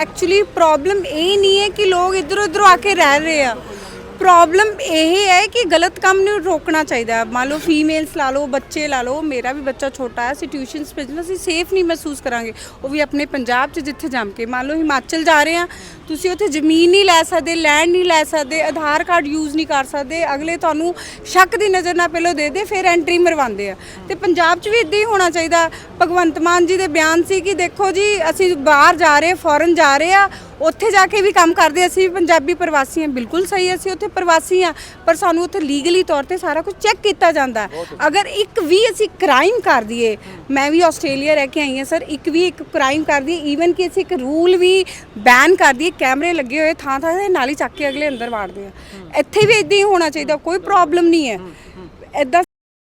Actually problem ਇਹ ਨਹੀਂ ਹੈ ਕਿ ਲੋਕ ਇਧਰ ਉਧਰ ਆ ਕੇ ਰਹਿ ਰਹੇ ਆ। ਪ੍ਰੋਬਲਮ ਇਹ ਹੈ ਕਿ ਗਲਤ ਕੰਮ ਨੂੰ ਰੋਕਣਾ ਚਾਹੀਦਾ ਹੈ। ਮੰਨ ਲਓ ਫੀਮੇਲਸ ਲਾ ਲਓ, ਬੱਚੇ ਲਾ ਲਓ, ਮੇਰਾ ਵੀ ਬੱਚਾ ਛੋਟਾ ਹੈ, ਅਸੀਂ ਟਿਊਸ਼ਨਸ ਭੇਜਣਾ, ਅਸੀਂ ਸੇਫ ਨਹੀਂ ਮਹਿਸੂਸ ਕਰਾਂਗੇ। ਉਹ ਵੀ ਆਪਣੇ ਪੰਜਾਬ 'ਚ ਜਿੱਥੇ ਜੰਮ ਕੇ। ਮੰਨ ਲਓ ਹਿਮਾਚਲ ਜਾ ਰਹੇ ਆ ਤੁਸੀਂ ਉੱਥੇ ਜ਼ਮੀਨ ਨਹੀਂ ਲੈ ਸਕਦੇ ਲੈਂਡ ਨਹੀਂ ਲੈ ਸਕਦੇ, ਆਧਾਰ ਕਾਰਡ ਯੂਜ਼ ਨਹੀਂ ਕਰ ਸਕਦੇ, ਅਗਲੇ ਤੁਹਾਨੂੰ ਸ਼ੱਕ ਦੀ ਨਜ਼ਰ ਨਾਲ ਪਹਿਲਾਂ ਦੇ ਦੇ, ਫਿਰ ਐਂਟਰੀ ਮਰਵਾਉਂਦੇ ਆ। ਤੇ ਪੰਜਾਬ 'ਚ ਵੀ ਇਦਾਂ ਹੀ ਹੋਣਾ ਚਾਹੀਦਾ। ਭਗਵੰਤ ਮਾਨ ਜੀ ਦੇ ਬਿਆਨ ਸੀ ਕਿ ਦੇਖੋ ਜੀ, ਅਸੀਂ ਬਾਹਰ ਜਾ ਰਹੇ ਫੋਰਨ ਜਾ ਰਹੇ ਆ ਉੱਥੇ ਜਾ ਕੇ ਵੀ ਕੰਮ ਕਰਦੇ ਅਸੀਂ ਵੀ ਪੰਜਾਬੀ ਪ੍ਰਵਾਸੀ ਹਾਂ ਬਿਲਕੁਲ ਸਹੀ ਅਸੀਂ ਉੱਥੇ ਪ੍ਰਵਾਸੀ ਹਾਂ ਪਰ ਸਾਨੂੰ ਉੱਥੇ ਲੀਗਲੀ ਤੌਰ ਤੇ ਸਾਰਾ ਕੁਝ ਚੈੱਕ ਕੀਤਾ ਜਾਂਦਾ। ਅਗਰ ਇੱਕ ਵੀ ਅਸੀਂ ਕ੍ਰਾਈਮ ਕਰ ਦਈਏ ਮੈਂ ਵੀ ਆਸਟ੍ਰੇਲੀਆ ਰਹਿ ਕੇ ਆਈ ਹਾਂ ਸਰ ਇੱਕ ਵੀ ਇੱਕ ਕ੍ਰਾਈਮ ਕਰ ਦਈਏ ਈਵਨ ਕਿ ਅਸੀਂ ਇੱਕ ਰੂਲ ਵੀ ਬੈਨ ਕਰ ਦਈਏ ਕੈਮਰੇ ਲੱਗੇ ਹੋਏ ਥਾਂ ਥਾਂ ਤੇ ਨਾਲ ਹੀ ਚੱਕ ਕੇ ਅਗਲੇ ਅੰਦਰ ਵਾੜਦੇ ਆ। ਇੱਥੇ ਵੀ ਇਦਾਂ ਹੀ ਹੋਣਾ ਚਾਹੀਦਾ ਕੋਈ ਪ੍ਰੋਬਲਮ ਨਹੀਂ ਹੈ। ਇਦਾਂ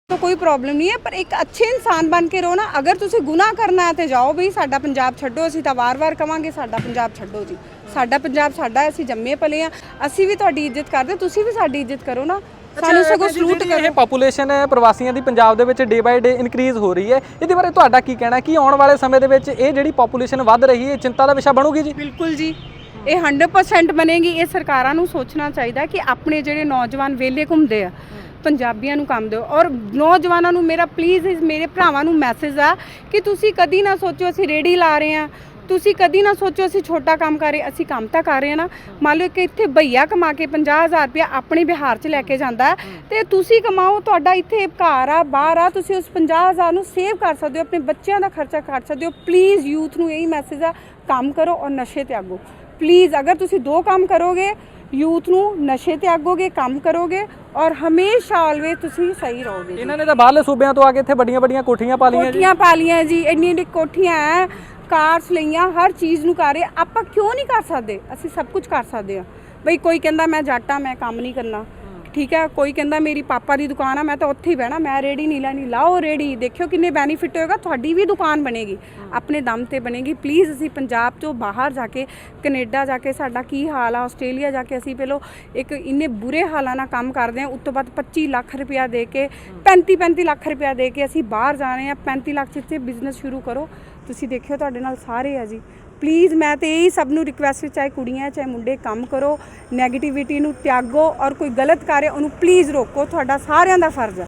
ਤਾਂ ਕੋਈ ਪ੍ਰੋਬਲਮ ਨਹੀਂ ਹੈ ਪਰ ਇੱਕ ਅੱਛੇ ਇਨਸਾਨ ਬਣ ਕੇ ਰਹੋ ਨਾ। ਅਗਰ ਤੁਸੀਂ ਗੁਨਾਹ ਕਰਨਾ ਹੈ ਤੇ ਜਾਓ ਬਈ ਸਾਡਾ ਪੰਜਾਬ ਛੱਡੋ ਅਸੀਂ ਤਾਂ ਵਾਰ-ਵਾਰ ਕਵਾਂਗੇ ਸਾਡਾ ਪੰਜਾਬ ਛੱਡੋ ਜੀ। ਸਾਡਾ ਪੰਜਾਬ ਸਾਡਾ ਹੈ, ਅਸੀਂ ਜੰਮੇ ਪਲੇ ਆ ਅਸੀਂ ਵੀ ਤੁਹਾਡੀ ਇੱਜ਼ਤ ਕਰਦੇ ਤੁਸੀਂ ਵੀ ਸਾਡੀ ਇੱਜ਼ਤ ਕਰੋ ਨਾ। ਸਾਨੂੰ ਸਗੋਂ ਸਲੂਟ ਜਿਹੜੀ ਇਹ ਕਰੋ। ਪੋਪੂਲੇਸ਼ਨ ਹੈ ਪ੍ਰਵਾਸੀਆਂ ਦੀ ਪੰਜਾਬ ਦੇ ਵਿੱਚ ਡੇ ਬਾਈ ਡੇ ਇਨਕਰੀਜ਼ ਹੋ ਰਹੀ ਹੈ। ਇਹਦੇ ਬਾਰੇ ਤੁਹਾਡਾ ਕੀ ਕਹਿਣਾ ਕਿ ਆਉਣ ਵਾਲੇ ਸਮੇਂ ਦੇ ਵਿੱਚ ਇਹ ਜਿਹੜੀ ਪੋਪੂਲੇਸ਼ਨ ਵੱਧ ਰਹੀ ਹੈ ਇਹ ਚਿੰਤਾ ਦਾ ਵਿਸ਼ਾ ਬਣੂਗੀ ਜੀ? ਬਿਲਕੁਲ ਜੀ। ਇਹ 100% ਬਣੇਗੀ। ਇਹ ਸਰਕਾਰਾਂ ਨੂੰ ਸੋਚਣਾ ਚਾਹੀਦਾ ਕਿ ਆਪਣੇ ਜਿਹੜੇ ਨੌਜਵਾਨ ਵੇਲੇ ਘੁੰਮਦੇ ਆ ਪੰਜਾਬੀਆਂ ਨੂੰ ਕੰਮ ਦਿਓ। ਔਰ ਨੌਜਵਾਨਾਂ ਨੂੰ ਮੇਰਾ ਪਲੀਜ਼ ਮੇਰੇ ਭਰਾਵਾਂ ਨੂੰ ਮੈਸੇਜ ਆ ਕਿ ਤੁਸੀਂ ਕਦੀ ਨਾ ਸੋਚੋ ਅਸੀਂ ਰੇੜੀ ਲਾ ਰਹੇ ਆ ਤੁਸੀਂ ਕਦੀ ਨਾ ਸੋਚੋ ਅਸੀਂ ਛੋਟਾ ਕੰਮ ਕਰ ਰਹੇ ਅਸੀਂ ਕੰਮ ਤਾਂ ਕਰ ਰਹੇ ਆ ਨਾ। ਮੰਨ ਲਓ ਕਿ ਇੱਥੇ ਭਈਆ ਕਮਾ ਕੇ 50000 ਰੁਪਇਆ ਆਪਣੇ ਬਿਹਾਰ 'ਚ ਲੈ ਕੇ ਜਾਂਦਾ ਹੈ, ਤੇ ਤੁਸੀਂ ਕਮਾਓ ਤੁਹਾਡਾ ਇੱਥੇ ਘਰ ਆ ਬਾਹਰ ਆ ਤੁਸੀਂ ਉਸ 50000 ਨੂੰ ਸੇਵ ਕਰ ਸਕਦੇ ਹੋ ਆਪਣੇ ਬੱਚਿਆਂ ਦਾ ਖਰਚਾ ਕੱਢ ਸਕਦੇ ਹੋ। ਪਲੀਜ਼ ਯੂਥ ਨੂੰ ਇਹੀ ਮੈਸੇਜ ਆ ਕੰਮ ਕਰੋ ਔਰ ਨਸ਼ੇ 'ਤੇ ਤਿਆਗੋ। ਪਲੀਜ਼ ਅਗਰ ਤੁਸੀਂ ਦੋ ਕੰਮ ਕਰੋਗੇ ਯੂਥ ਨੂੰ ਨਸ਼ੇ 'ਤੇ ਆਗੋਗੇ ਕੰਮ ਕਰੋਗੇ ਔਰ ਹਮੇਸ਼ਾ ਆਲਵੇ ਤੁਸੀਂ ਸਹੀ ਰਹੋਗੇ ਜੀ। ਇਹਨਾਂ ਨੇ ਤਾਂ ਬਾਹਰਲੇ ਸੂਬਿਆਂ ਤੋਂ ਆ ਕੇ ਇੱਥੇ ਵੱਡੀਆਂ ਵੱਡੀਆਂ ਕੋਠੀਆਂ ਪਾ ਲਈਆਂ ਜੀ। ਕੋਠੀਆਂ ਪਾ ਲੀਆਂ ਜੀ ਇੰਨੀ ਇੰਨੀ ਕੋਠੀਆਂ ਹੈ ਕਾਰਸ ਲਈਆਂ ਹਰ ਚੀਜ਼ ਨੂੰ ਕਰ ਰਹੇ ਆਪਾਂ ਕਿਉਂ ਨਹੀਂ ਕਰ ਸਕਦੇ? ਅਸੀਂ ਸਭ ਕੁਝ ਕਰ ਸਕਦੇ ਆ। ਬਈ ਕੋਈ ਕਹਿੰਦਾ ਮੈਂ ਜੱਟ ਆ ਮੈਂ ਕੰਮ ਨਹੀਂ ਕਰਨਾ। ਠੀਕ ਹੈ ਕੋਈ ਕਹਿੰਦਾ ਮੇਰੀ ਪਾਪਾ ਦੀ ਦੁਕਾਨ ਆ, ਮੈਂ ਤਾਂ ਉੱਥੇ ਹੀ ਬਹਿਣਾ, ਮੈਂ ਰੇੜੀ ਨਹੀਂ ਲੈਣੀ, ਲਾਓ ਰੇੜੀ, ਦੇਖਿਓ ਕਿੰਨੇ ਬੈਨੀਫਿਟ ਹੋਏਗਾ, ਤੁਹਾਡੀ ਵੀ ਦੁਕਾਨ ਬਣੇਗੀ, ਆਪਣੇ ਦਮ ਤੇ ਬਣੇਗੀ ਪਲੀਜ਼ ਅਸੀਂ ਪੰਜਾਬ ਤੋਂ ਬਾਹਰ ਜਾ ਕੇ, ਕੈਨੇਡਾ ਜਾ ਕੇ ਸਾਡਾ ਕੀ ਹਾਲ ਆ, ਆਸਟ੍ਰੇਲੀਆ ਜਾ ਕੇ ਅਸੀਂ ਪਹਿਲਾਂ ਇੱਕ ਇੰਨੇ ਬੁਰੇ ਹਾਲਾਂ ਨਾਲ ਕੰਮ ਕਰਦੇ ਹਾਂ, ਉਸ ਤੋਂ ਬਾਅਦ 25 ਲੱਖ ਰੁਪਇਆ ਦੇ ਕੇ 35 35 ਲੱਖ ਰੁਪਇਆ ਦੇ ਕੇ ਅਸੀਂ ਬਾਹਰ ਜਾ ਰਹੇ ਹਾਂ 35 ਲੱਖ 'ਚ ਇੱਥੇ ਬਿਜ਼ਨਸ ਸ਼ੁਰੂ ਕਰੋ, ਤੁਸੀਂ ਦੇਖਿਓ ਤੁਹਾਡੇ ਨਾਲ ਸਾਰੇ ਆ ਜੀ। ਪਲੀਜ਼ ਮੈਂ ਤੇ ਇਹੀ ਸਭ ਨੂੰ ਰਿਕਵੈਸਟ ਚਾਹੇ ਕੁੜੀਆਂ, ਚਾਹੇ ਮੁੰਡੇ, ਕੰਮ ਕਰੋ 네ਗੇਟਿਵਿਟੀ ਨੂੰ ਤਿਆਗੋ ਔਰ ਕੋਈ ਗਲਤ ਕਰੇ ਉਹਨੂੰ ਪਲੀਜ਼ ਰੋਕੋ, ਤੁਹਾਡਾ ਸਾਰਿਆਂ ਦਾ ਫਰਜ਼ ਹੈ।